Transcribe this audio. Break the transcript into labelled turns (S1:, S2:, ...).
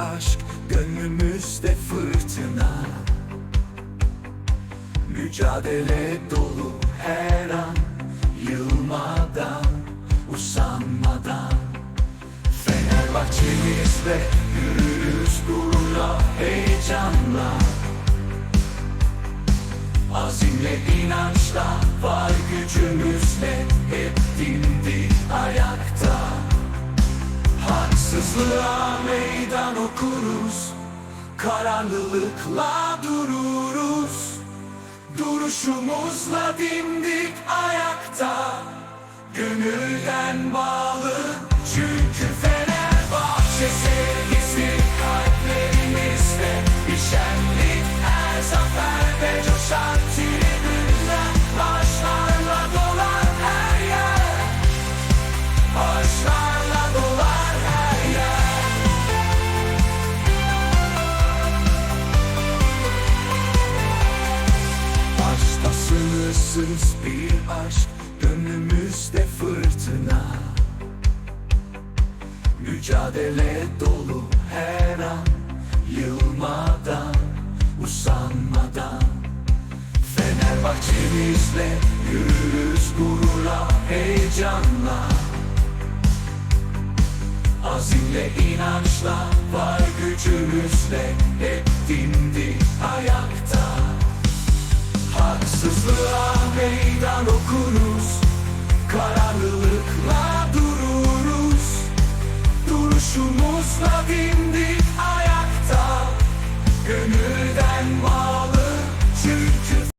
S1: aşk Gönlümüzde fırtına. Mücadele dolu her an Yılmadan, usanmadan. Fenerbahçemizle yürürüz gururla, heyecanla. Azimle, inançla, var gücümüzle Haksızlığa meydan okuruz. Kararlılıkla dururuz. Duruşumuzla dimdik ayakta. Gönülden bağlı. Çünkü Başta sınırsız bir aşk Gönlümüzde fırtına. Mücadele dolu her an Yılmadan, usanmadan. Fenerbahçemizle yürürüz gururla, heyecanla. Azimle, inançla, var gücümüzle Hep dimdik Duruşumuzla dimdik ayakta Gönülden var.